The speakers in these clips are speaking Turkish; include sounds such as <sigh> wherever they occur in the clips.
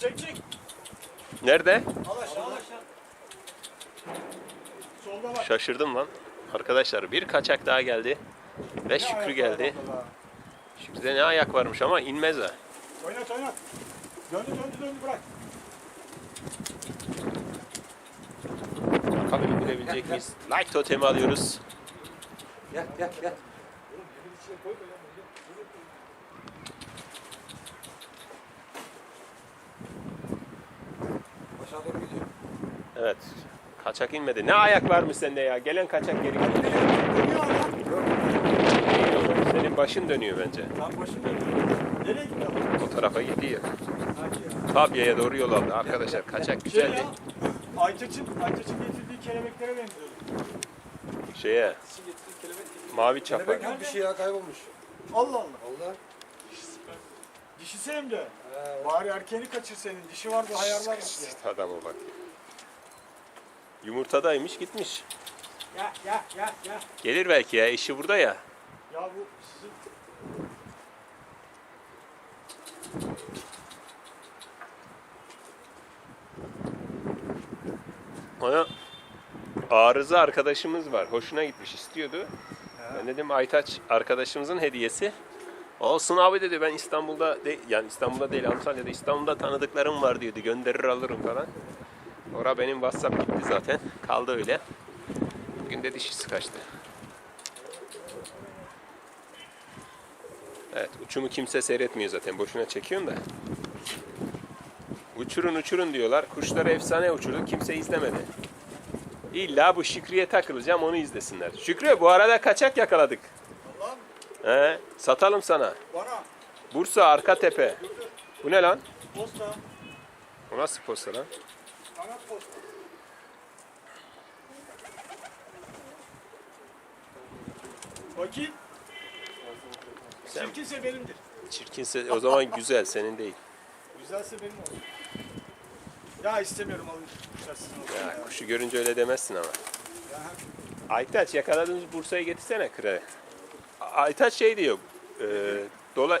Çek çek. Nerede? Al aşağı al aşağı. Solda bak. Şaşırdım lan. Arkadaşlar bir kaçak daha geldi. Ve Ne Şükrü geldi. Şükrü'de ne ayak varmış ama inmez ha. Oynat oynat. Döndü döndü döndü bırak. Bakalım indirebilecek miyiz? Like totemi alıyoruz. Gel gel gel. Doğru gidiyor. Evet. Kaçak inmedi. Ne ayak varmış sende ya? Gelen kaçak geri gidiyor. Dönüyor hala. Senin başın dönüyor bence. Lan başım dönüyor. Nereye adam? O tarafa ya. Tabya'ya doğru yol aldı. Arkadaşlar kaçak güzeldi. ya. Aytaç'ın Aytaç'ın getirdiği kelebeklere benziyor. Şeye mavi çapa. Kelebek yok bir şey ya kaybolmuş. Allah Allah. Allah. Dişisi hem de. He, Bari erkeğini kaçır senin. Dişi vardı ayarlar ya. Adama bak. Yumurtadaymış gitmiş. Ya ya ya ya. Gelir belki ya işi burada ya. Ya bu sizin Ona arıza arkadaşımız var. Hoşuna gitmiş istiyordu. Ben dedim Aytaç arkadaşımızın hediyesi. Olsun abi dedi ben İstanbul'da de, yani İstanbul'da değil Antalya'da İstanbul'da tanıdıklarım var diyordu. Gönderir alırım falan. Ora benim WhatsApp gitti zaten. Kaldı öyle. Bugün de dişisi kaçtı. Evet uçumu kimse seyretmiyor zaten. Boşuna çekiyorsun da. Uçurun uçurun diyorlar. Kuşlar efsane uçurdu. Kimse izlemedi. İlla bu Şükrü'ye takılacağım onu izlesinler. Şükrü bu arada kaçak yakaladık. He, satalım sana. bana Bursa arka tepe. Bu ne lan? posta. O nasıl posta lan? Bana posta. Bakayım. Sen- Çirkinse benimdir. Çirkinse o zaman güzel senin değil. Güzelse benim olsun. Ya istemiyorum alın kuşlar sizin olsun. Ya Ya. kuşu görünce öyle demezsin ama. Ya. Aytaç yakaladığımız Bursa'ya getirsene kırığı. Aytaç şey diyor. E, dola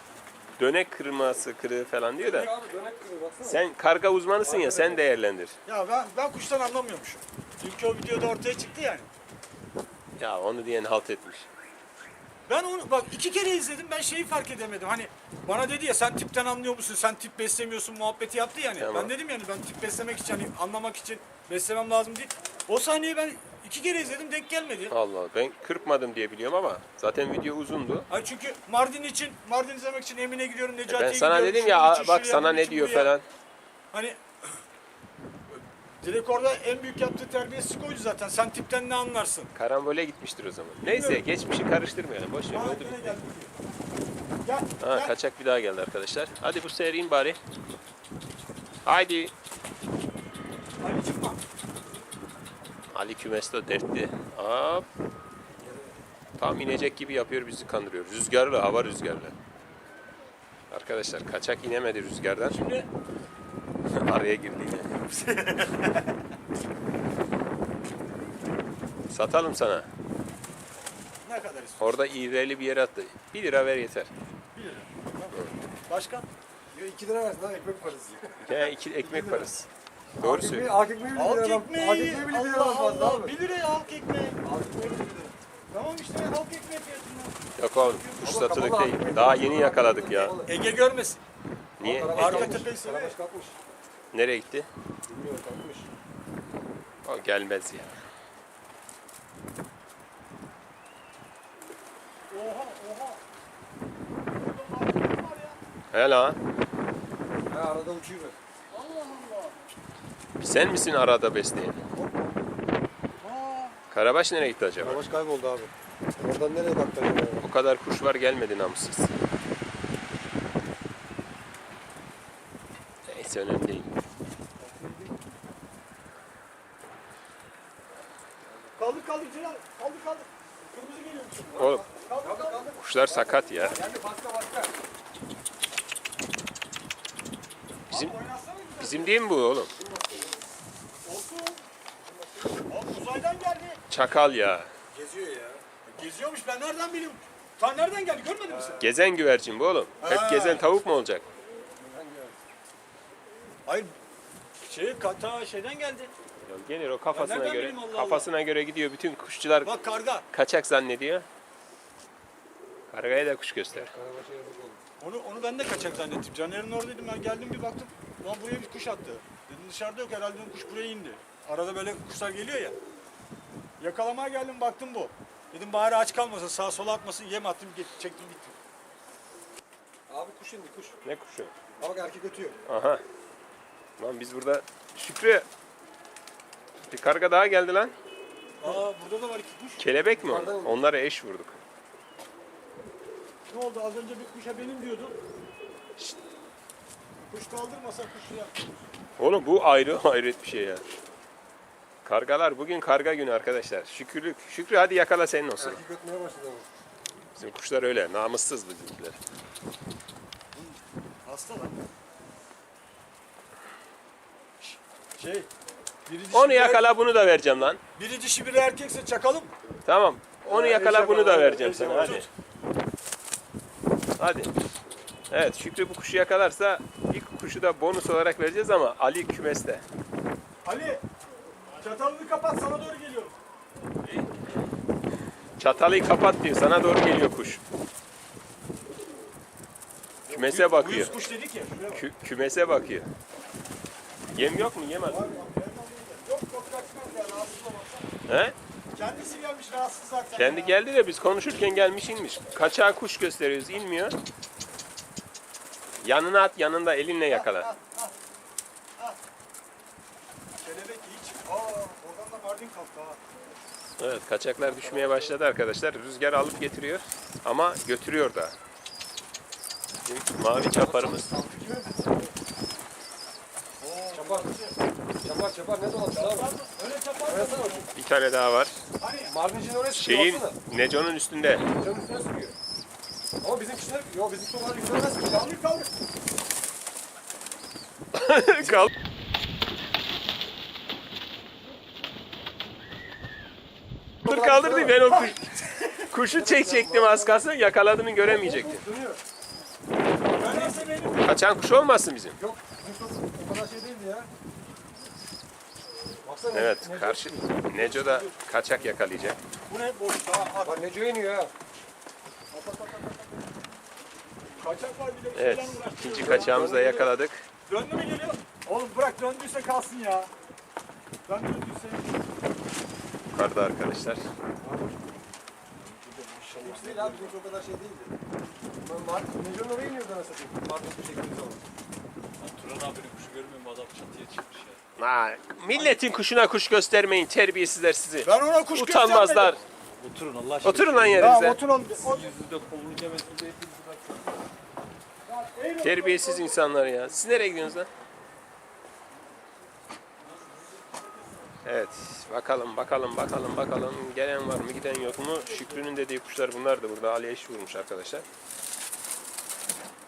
dönek kırması kırığı falan diyor da. Abi dönek kırıyor baksana. Sen karga uzmanısın ya sen değerlendir. Ya ben ben kuştan anlamıyormuşum. Dünkü o videoda ortaya çıktı yani. Ya onu diyen halt etmiş. Ben onu bak iki kere izledim ben şeyi fark edemedim. Hani bana dedi ya sen tipten anlıyor musun? Sen tip beslemiyorsun muhabbeti yaptı yani. Tamam. Ben dedim yani ben tip beslemek için hani anlamak için beslemem lazım değil. O sahneyi ben iki kere izledim denk gelmedi. Allah Allah ben kırpmadım diye biliyorum ama zaten video uzundu. Ay çünkü Mardin için Mardin izlemek için Emine gidiyorum Necati'ye Ben sana gidiyorum. dedim şunun ya için bak şuraya, sana bunun ne için diyor buraya. falan. Hani <clears throat> Direkt orada en büyük yaptığı terbiyesizlik oydu zaten. Sen tipten ne anlarsın? Karambole gitmiştir o zaman. Neyse Bilmiyorum. geçmişi karıştırmayalım. Boş ver. Aa, oldu gene bitti. geldi. Gel, Ha gel. kaçak bir daha geldi arkadaşlar. Hadi bu sefer in bari. Haydi. Ali çıkma. Ali Kümesto dertli. Hop. Tam inecek gibi yapıyor bizi kandırıyor. Rüzgarlı hava rüzgarlı. Arkadaşlar kaçak inemedi rüzgardan. Şimdi <laughs> Araya girdi yine. <laughs> Satalım sana. ne kadar istiyorsun? Orada iğreli bir yere attı. 1 lira ver yeter. 1 lira. Tamam. Başka? 2 lira versin lan ekmek parası. Ya iki ekmek parası. Doğru söylüyor. Halk ekmeği bile Halk ekmeği. Halk ekmeği bile lira Allah fazla Allah. abi. 1 liraya halk ekmeği. Halk ekmeği bile lira. Tamam işte halk ekmeği fiyatından. Yok oğlum kuş satılık değil. Daha yeni yakaladık ya. Ege görmesin. Niye? Karabaş Arka kalkmış, tepeyi. Karabaş kalkmış. Nereye gitti? Bilmiyorum kalkmış. O gelmez ya. Oha oha. Orada halk ekmeği var ya. He lan. Ha arada uçuyor. Allah Allah. Sen misin arada besleyen? Karabaş nereye gitti acaba? Karabaş kayboldu abi. Oradan nereye baktın ya? O kadar kuş var gelmedi namussuz. Neyse önemli değil. kaldır kaldır Celal. Kaldır kaldır. Kırmızı geliyor. Oğlum Kaldır kaldır. kuşlar sakat ya. Bizim bizim değil mi bu oğlum? Olsun. Abi uzaydan geldi. Çakal ya. Geziyor ya. Geziyormuş ben nereden bileyim? Tan nereden geldi görmedin mi sen? Gezen güvercin bu oğlum. Hep Ha. gezen tavuk mu olacak? Hayır. Şey kata şeyden geldi. Ya Gelir o kafasına nereden göre bileyim Allah kafasına göre gidiyor. Bütün kuşçular Bak karga. kaçak zannediyor. Kargaya da kuş göster. Onu onu ben de kaçak zannettim. Caner'in oradaydım ben geldim bir baktım. Lan buraya bir kuş attı. Dedim dışarıda yok herhalde dedim, kuş buraya indi. Arada böyle kuşlar geliyor ya. Yakalamaya geldim baktım bu. Dedim bari aç kalmasın sağa sola atmasın yem attım git- çektim gittim. Abi kuş indi kuş. Ne kuşu? Ha bak erkek ötüyor. Aha. Lan biz burada Şükrü bir karga daha geldi lan. Aa burada da var iki kuş. Kelebek mi Yukarıdan o? indi. Onlara eş vurduk. Ne oldu az önce bir kuşa benim diyordu. Kuş kaldırmasa kuş ya. Oğlum bu ayrı <laughs> hayret bir şey ya. Kargalar bugün karga günü arkadaşlar. Şükrülük. Şükrü hadi yakala senin olsun. Erkek ötmeye başladı ama. Bizim kuşlar öyle. Namussuz bizimkiler. Hasta lan. Şey, biri dişi Onu biri er- yakala bunu da vereceğim lan. Biri dişi biri erkekse çakalım. Tamam. Onu Ha, yakala bunu da vereceğim eşek sana hadi. tut. Hadi. Evet Şükrü bu kuşu yakalarsa ilk kuşu da bonus olarak vereceğiz ama Ali kümeste. Ali, çatalını kapat sana doğru geliyorum. Çatalıyı kapat diyor. Sana doğru geliyor kuş. Kümese bakıyor. Uyuz kuş dedik ya. Şuraya bak. Kü- kümese bakıyor. Yem yok mu? Yem al. Yok yok kaçmaz ya rahatsız. He? Kendisi gelmiş rahatsız zaten. Kendi geldi de biz konuşurken gelmiş inmiş. Kaçağı kuş gösteriyoruz inmiyor. Yanına at yanında elinle yakala. Kelebek iyi çık. Aa oradan da Mardin kalktı ha. Evet kaçaklar düşmeye başladı arkadaşlar. Rüzgar alıp getiriyor ama götürüyor da. Bizim mavi çaparımız. Çapar. Çapar çapar ne dolaşıyor abi? Öyle çapar. Bir tane daha var. Hani Mardincinin oraya sıkıyor Şeyin. Neco'nun üstünde. Canın üstüne sıkıyor. Ama bizimkiler, yo bizimki onlar yüzüne sıkıyor. kaldır kaldır. Kal. Dur kaldır diye ben o kuş, kuşu çekecektim az kalsın yakaladığını göremeyecektim. Kaçan kuş olmasın bizim. Yok o kadar şey değildi ya. Baksana. Evet Neco- karşı Neco da kaçak yakalayacak. Bu ne boş daha at. Bak Neco'ya iniyor ha. Kaçak var bir de. Evet şeyden ikinci ya. kaçağımızı da yakaladık. Döndü mü geliyor? Oğlum bırak döndüyse kalsın ya. Döndüyse. Yukarıda arkadaşlar. Bizimki değil abi o kadar şey değildi. Ben Mardin, Neco'nun oraya iniyordu anasını satayım. Mardin bir şekilde zaman. Turan abinin kuşu görmüyor mu adam çatıya çıkmış ya. Ha, milletin kuşuna kuş göstermeyin terbiyesizler sizi. Ben ona kuş Utanmazlar. Oturun Allah aşkına. Oturun lan yerinize. Yüzünde kovulunca hepinizi bırakın. Terbiyesiz insanlar ya. Siz nereye gidiyorsunuz lan? Evet, bakalım, bakalım, bakalım, bakalım. Gelen var mı, giden yok mu? Şükrü'nün dediği kuşlar bunlar da burada. Ali eş vurmuş arkadaşlar.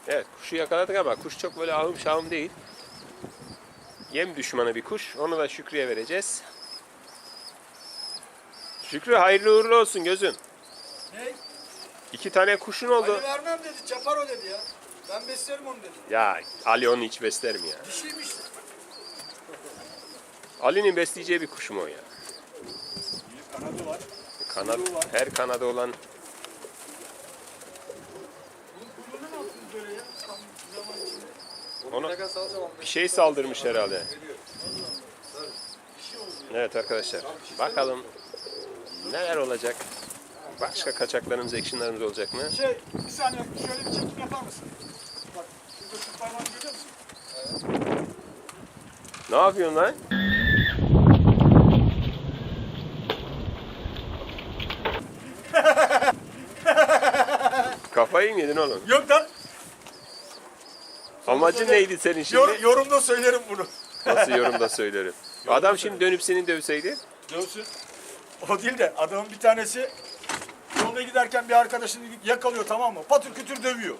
Evet, kuşu yakaladık ama kuş çok böyle ahım şahım değil. Yem düşmanı bir kuş. Onu da Şükrü'ye vereceğiz. Şükrü hayırlı uğurlu olsun gözüm. Ne? İki tane kuşun oldu. Ali vermem dedi. Çapar o dedi ya. Ben beslerim onu dedi. Ya Ali onu hiç besler mi ya? Dişiymiş. Ali'nin besleyeceği bir kuş mu o ya? Kanadı var. Kanat, Kuyruğu var. her kanadı olan Bunun kuyruğunu ne yaptınız böyle ya? Tam zaman içinde. Ona- bir şey saldırmış herhalde. Evet arkadaşlar. Bakalım neler olacak? Başka kaçaklarımız, actionlarımız olacak mı? Şey bir saniye şöyle bir çekim yapar mısın? Bak şurada şu parmağını görüyor musun? Ne yapıyorsun lan? Kafayı mı yedin oğlum? Yok lan. Amacın neydi senin şimdi? Yor, yorumda söylerim bunu. Nasıl yorumda <laughs> söylerim. Adam şimdi dönüp seni dövseydi. Dövsün. O değil de adamın bir tanesi yolda giderken bir arkadaşını yakalıyor tamam mı? Patır kütür dövüyor.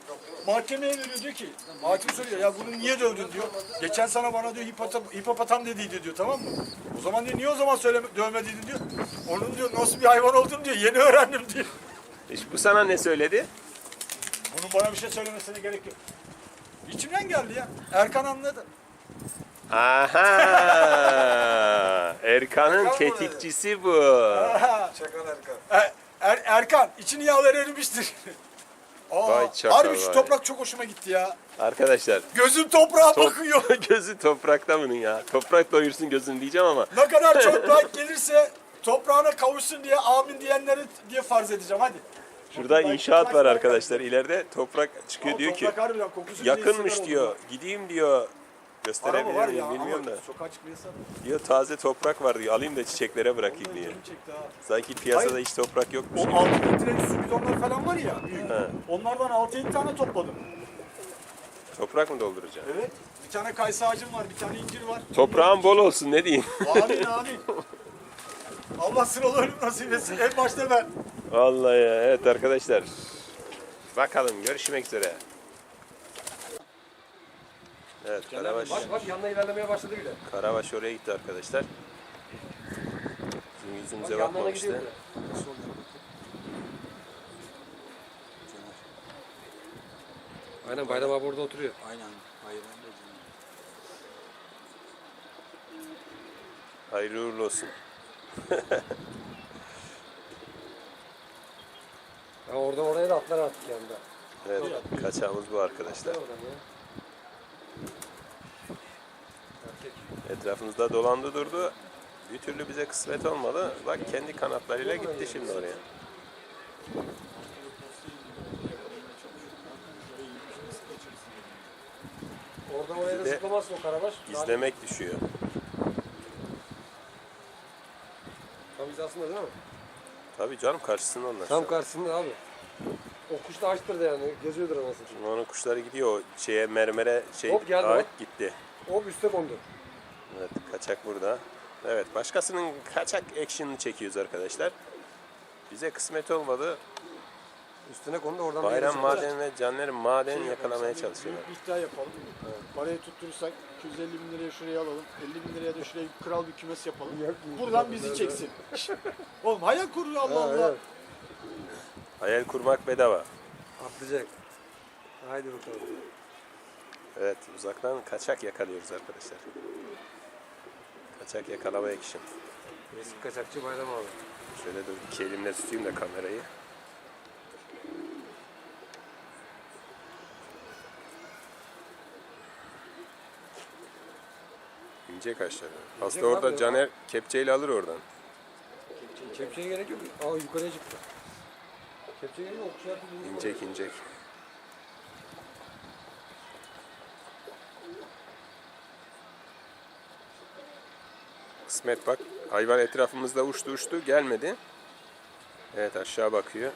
Mahkemeye veriyor diyor ki, hakim soruyor ya bunu niye dövdün diyor. Geçen sana bana diyor hipotam, hipopotam dediydi diyor tamam mı? O zaman diyor niye o zaman söyleme, dövmediydin diyor. Onun diyor nasıl bir hayvan olduğunu diyor yeni öğrendim diyor. İşte bu sana ne söyledi? Bunun bana bir şey söylemesine gerek yok. İçimden geldi ya. Erkan anladı. Aha! <laughs> Erkan'ın Erkan mı tetikçisi bu. Çakal Erkan. Er, Er- Erkan için yağlar erimiştir. Aa, Vay çakal harbi şu vay. toprak çok hoşuma gitti ya. Arkadaşlar Gözüm toprağa top- bakıyor. <laughs> gözü toprakta bunun ya. Toprak doyursun gözün diyeceğim ama Ne kadar çok <laughs> like gelirse toprağına kavuşsun diye amin diyenleri diye farz edeceğim hadi. Şurada inşaat var arkadaşlar. İleride toprak çıkıyor diyor ki yakınmış diyor. Gideyim diyor. Gösterebilir miyim bilmiyorum da. sokağa. Diyor taze toprak var diyor. Alayım da çiçeklere bırakayım diyor. Sanki piyasada Hayır. hiç toprak yokmuş. O gibi. 6 litrelik su bidonlar falan var ya büyük. Onlardan 6-7 tane topladım. Toprak mı dolduracaksın? Evet. Bir tane kayısı ağacım var, bir tane incir var. Toprağın bol olsun ne diyeyim. Amin amin. Allah sıralarını nasip etsin. En başta ben. Vallahi ya. Evet arkadaşlar. Bakalım görüşmek üzere. Evet Karabaş, Bak bak yanına ilerlemeye başladı bile. Karabaş oraya gitti arkadaşlar. Bizim Bak yüzümüze yanlarına bakmamıştı. Aynen Bayram abi orada oturuyor. Aynen. Hayır Hayırlı uğurlu olsun. <laughs> Ha oradan oraya da atlar artık yanında. Evet kaçağımız bu arkadaşlar. Oradan ya. Etrafımızda dolandı durdu. Bir türlü bize kısmet olmadı. Bak kendi kanatlarıyla gitti şimdi oraya. Oradan oraya da Bir de zıplamazsın o karabaş. İzlemek düşüyor. Tam hizasında değil mi? Tabii canım karşısında onlar. şu Tam an. karşısında abi. O kuş da açtır da yani. Geziyordur anasını. Şimdi onun kuşları gidiyor o şeye mermere şey Hop, geldi ağaç bak. gitti. Hop üste kondu. Evet kaçak burada. Evet başkasının kaçak action'ını çekiyoruz arkadaşlar. Bize kısmet olmadı. Üstüne kondu oradan Bayram zıplar. maden ve Caner maden Şey yakalamaya çalışıyorlar. Büyük bir iddia yapalım. Parayı tutturursak 250 bin liraya şuraya alalım. 50 bin liraya da şuraya kral bir kümes yapalım. Yok, Buradan bizi çeksin. <laughs> Oğlum hayal kuruyor Allah Ha, Allah. evet. Hayal kurmak bedava. Atlayacak. Haydi bakalım. Evet uzaktan kaçak yakalıyoruz arkadaşlar. Kaçak yakalama action. Eski kaçakçı Bayram abi. Şöyle dur iki elimle tutayım da kamerayı. İnce kaşları. Aslında abi orada ya. Caner kepçeyle alır oradan. Kepçeye gerek yok. Aa yukarıya çıktı. Kepçeye gerek yok. Artık yukarı. İncek incek. Kısmet bak hayvan etrafımızda uçtu uçtu gelmedi. Evet aşağı bakıyor.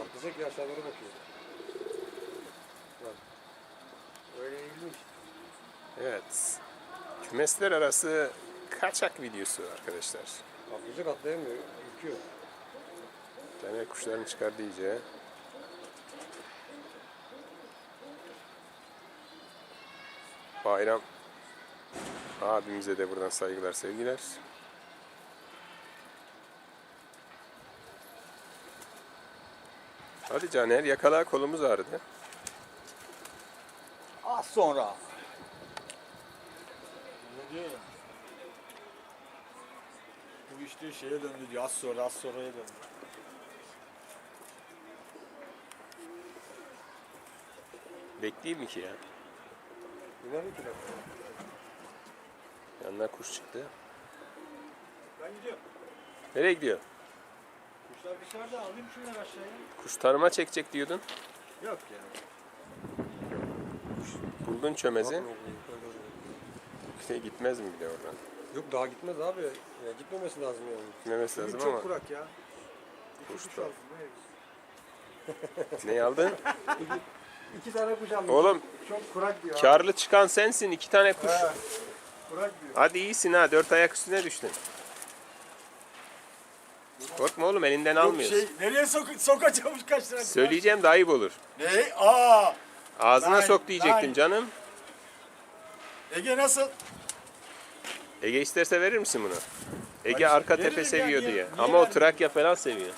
Atlayacak ya aşağı doğru bakıyor. Bak. Öyle eğilmiş. Evet. Kümesler arası kaçak videosu arkadaşlar. Atlayacak atlayamıyor. Ürküyor. Caner kuşlarını çıkardı iyice. Bayram abimize de buradan saygılar sevgiler. Hadi Caner yakala kolumuz ağrıdı. Sonra. Ne diyor ya? Bu işte şeye döndü diyor. Az sonra az sonraya döndü. Bekleyeyim mi ki ya? Mi ki? Yanına kuş çıktı. Ben gidiyorum. Nereye gidiyor? Kuşlar dışarıda alayım şunları aşağıya. Kuş tarıma çekecek diyordun. Yok ya. Buldun çömezi. İşte gitmez mi bir de oradan? Yok daha gitmez abi. Ya, gitmemesi lazım yani. Gitmemesi lazım çok ama. kurak ya. Kuş da. aldım. ne? <laughs> Ne aldın? İki tane kuş aldım. Oğlum Çok kurak diyor. karlı çıkan sensin. iki tane kuş. He, kurak diyor. Hadi iyisin ha. Dört ayak üstüne düştün. Korkma oğlum elinden Yok almıyoruz. şey, nereye sok sokacağım kaç kuş? Söyleyeceğim daha ayıp olur. Ne? Aa! Ağzına Lan, sok diyecektim lan. canım. Ege nasıl? Ege isterse verir misin bunu? Ege Bak, arka veririm tepe ya, seviyor niye- diye. niye Ama o vermeyeyim? Trakya falan seviyor.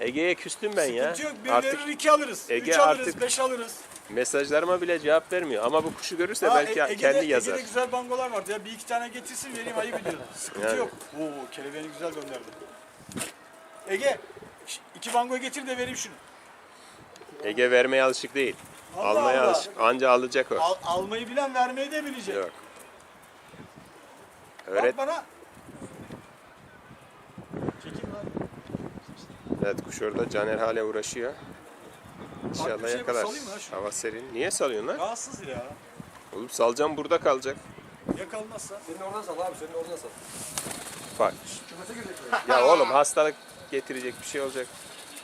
Ege'ye küstüm ben ya. Sıkıntı yok. Bir Artık iki alırız. Ege Üç alırız, artık- beş alırız. Mesajlarıma bile cevap vermiyor ama bu kuşu görürse Ha, belki E- Ege'de, kendi yazar. Ege'de güzel bangolar vardı ya. Bir iki tane getirsin vereyim ayıp ediyorum. <laughs> Sıkıntı Yani. yok. Oo kelebeğini güzel gönderdi. Ege iki bango getir de vereyim şunu. Ege vermeye alışık değil. Allah Almaya Allah. alışık. Anca alacak o. Al- almayı bilen vermeyi de bilecek. Yok. Bak Öğret. bana. Çekil lan. Evet kuş orada Caner hala uğraşıyor. İnşallah şey yakalar. salayım mı lan şunu? Hava serin. Niye salıyorsun lan? Rahatsız ya. Oğlum salacağım burada kalacak. Ya kalmazsa? Senin oradan sal abi senin oradan sal. Bak. Kümese girecek. Ya oğlum hastalık getirecek bir şey olacak.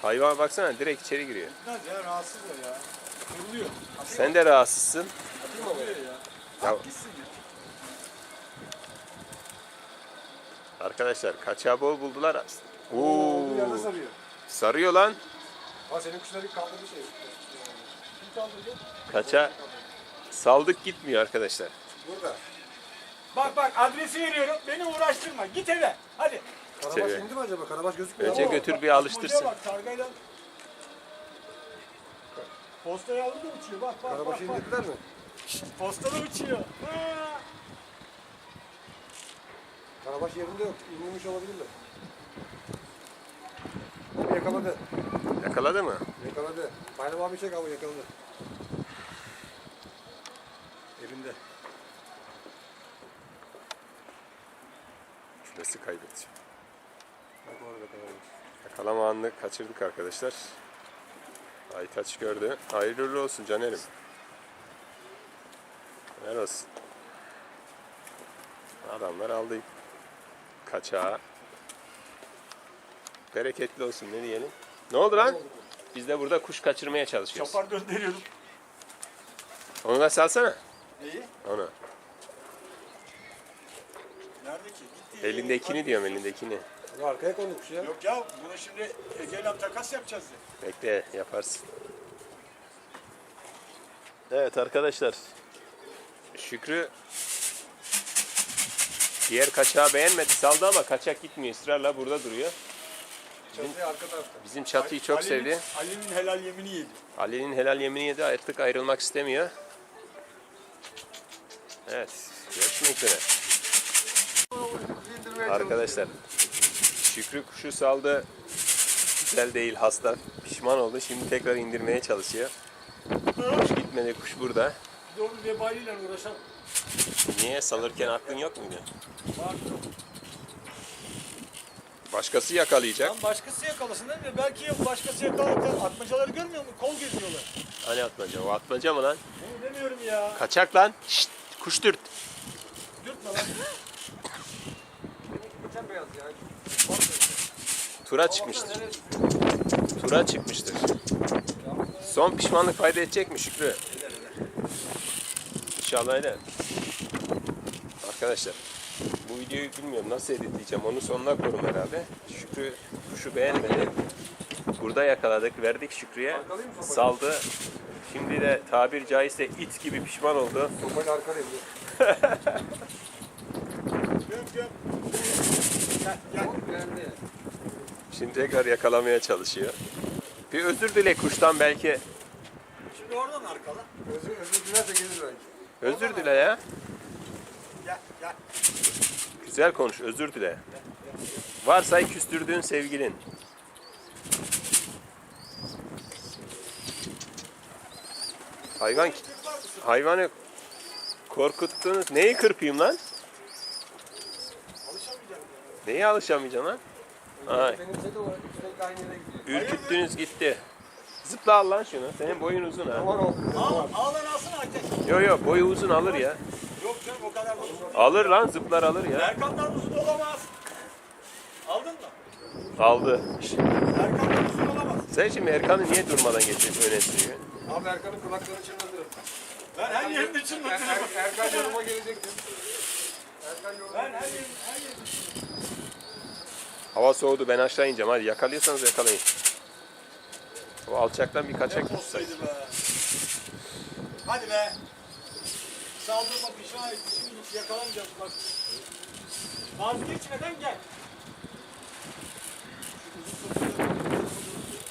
Hayvan baksana direkt içeri giriyor. Gitmez ya rahatsız o ya. Kırılıyor. Sen de rahatsızsın. Atayım mı ya. Ya- At gitsin ya. Arkadaşlar kaçağı bol buldular aslında. Oo, Olduğu yerde sarıyor. sarıyor lan. Ha senin kuşları kaldırdı şey. Kim kaldırdı? Kaça saldık gitmiyor arkadaşlar. Burada. Bak bak adresi veriyorum. Beni uğraştırma. Git eve. Hadi. Karabaş Seviyor. indi mi acaba? Karabaş gözükmüyor Önce ama. götür bir alıştırsın. Bak targayla. Postayı aldı da uçuyor. Bak bak Karabaşı bak. indirdiler mi? Posta da uçuyor. Ha. Karabaş yerinde yok. İndirmiş olabilirler. Abi yakaladı. Yakaladı mı? Yakaladı. Bayram abi çek abi yakaladı. Elinde. Şurası kaybetti. Yakalama anını kaçırdık arkadaşlar. Aytaç gördü. Hayırlı olsun Caner'im. Helal olsun. Adamlar aldı kaçağı. Bereketli olsun ne diyelim. Ne oldu lan? Biz de burada kuş kaçırmaya çalışıyoruz. Çapar gönderiyorum. Onu da salsana. Neyi? Onu. Nerede ki? Gitti. Elindekini diyorum elindekini. Arkaya konduk kuş ya. Yok ya bunu şimdi Ege'yle takas yapacağız ya. Bekle yaparsın. Evet arkadaşlar. Şükrü diğer kaçağı beğenmedi saldı ama kaçak gitmiyor ısrarla burada duruyor. Çantayı arka tarafta. Bizim çatıyı çok Ali'nin- sevdi. Ali'nin helal yemini yedi. Ali'nin helal yemini yedi artık ayrılmak istemiyor. Evet görüşmek üzere. Arkadaşlar Şükrü kuşu saldı. Güzel değil hasta. Pişman oldu. Şimdi tekrar indirmeye çalışıyor. Kuş gitmedi. Kuş burada. Doğru vebaliyle uğraşalım. Niye salırken aklın yok muydu? Var. Başkası yakalayacak. Lan başkası yakalasın değil mi? Belki başkası yakalarken atmacaları görmüyor mu? Kol geziyorlar. Hani atmaca? O atmaca mı lan? Onu demiyorum ya. Kaçak lan. Şşt, kuş dürt. Dürtme lan. Geçen beyaz ya. Tura çıkmıştır. Tura çıkmıştır. Son pişmanlık fayda edecek mi Şükrü? İnşallah eder. Arkadaşlar bu videoyu bilmiyorum nasıl editleyeceğim onu sonuna korum herhalde. Şükrü kuşu beğenmedi. Burada yakaladık verdik Şükrü'ye. Saldı. Şimdi de tabir caizse it gibi pişman oldu. Sopayla arkadayım. Göm <laughs> göm. Gel gel. Şimdi tekrar yakalamaya çalışıyor. Bir özür dile kuştan belki. Şimdi oradan arkala. Özür, özür dilerse gelir belki. Özür dile ya. Gel gel. Güzel konuş, özür dile. Varsay küstürdüğün sevgilin. Hayvan hayvanı korkuttunuz. Neyi kırpayım lan? Neye alışamayacaksın lan? Ay, ürküttünüz gitti. Zıpla al lan şunu. Senin boyun uzun ha. Al, al lan alsana Aytek. Yo yo boyu uzun alır ya. Yok canım o kadar da uzun. Alır lan zıplar alır ya. Erkan'dan uzun olamaz. Aldın mı? Aldı. Erkan'dan uzun olamaz. Sen şimdi Erkan'ı niye durmadan getirip öne sürüyor? Abi Erkan'ın kulaklarını çınlatırım. Ben her Er, çınlatırım. er, Erkan yoruma gelecektir. Erkan yoruma Ben her yerim, her yerim. Hava soğudu ben aşağı ineceğim hadi yakalıyorsanız yakalayın. O alçaktan bir kaçak be. Hadi be. Saldırma pişman etti. Şimdi hiç yakalamayacağız bak. Vazgeçmeden gel.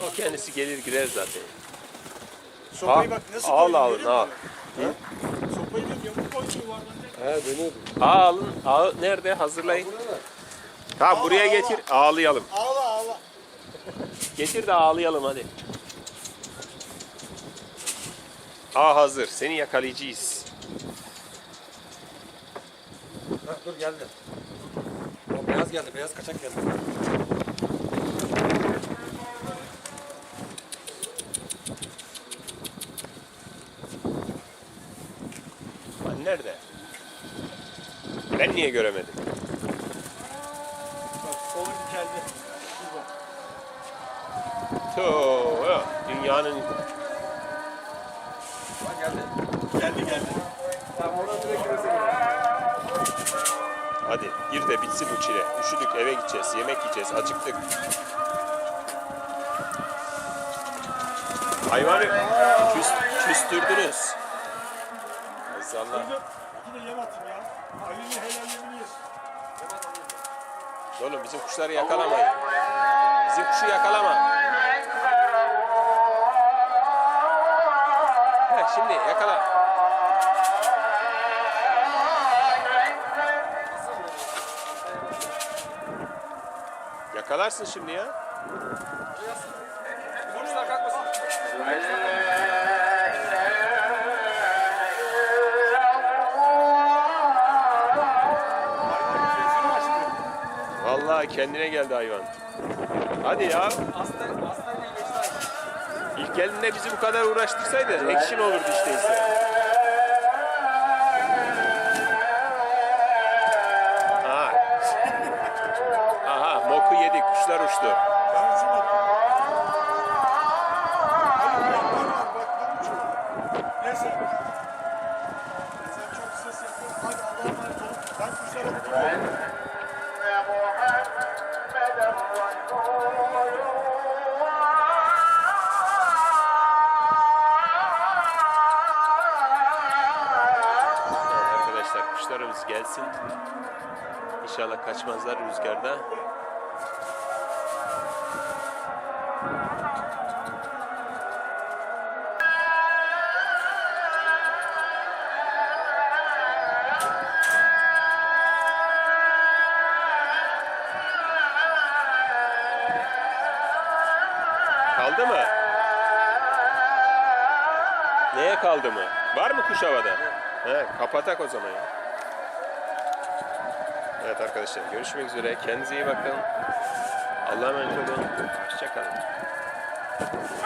O kendisi gelir girer zaten. Sopayı Al, bak nasıl al, koydun al, al. Sopayı da yamuk koydun yuvarlanacak. He dönüyordu. Alın. Ağı nerede? Hazırlayın. Tamam buraya Ağla, getir. Ağlayalım. Ağla ağla. Getir de ağlayalım hadi. Ağ hazır. Seni yakalayacağız. Ha, dur geldi. O beyaz geldi, beyaz kaçak geldi. Nerede? Ben niye göremedim? Bak kolu dikeldi. Dur bak. Too, dünyanın Ha geldi. Geldi geldi. Tamam oradan direkt girer. Hadi gir de bitsin bu çile. Üşüdük eve gideceğiz. Yemek yiyeceğiz. Acıktık. Hayvanı küs, küstürdünüz. Maazallah. Kızım iki de yem atayım ya. Ali'nin helal yemini yesin. Oğlum bizim kuşları yakalamayın. Bizim kuşu yakalama. Heh, şimdi yakala. Yakalarsın şimdi ya. Sonuçlar kalkmasın. Vallahi kendine geldi hayvan. Hadi ya. İyileşti. Geldiğinde bizi bu kadar uğraştırsaydı action olurdu işte ise. Gelsin. İnşallah kaçmazlar rüzgarda. Kaldı mı? Neye kaldı mı? Var mı kuş havada? He, kapatak o zaman ya. Evet arkadaşlar görüşmek üzere. Kendinize iyi bakın. Allah'a emanet olun. Hoşçakalın.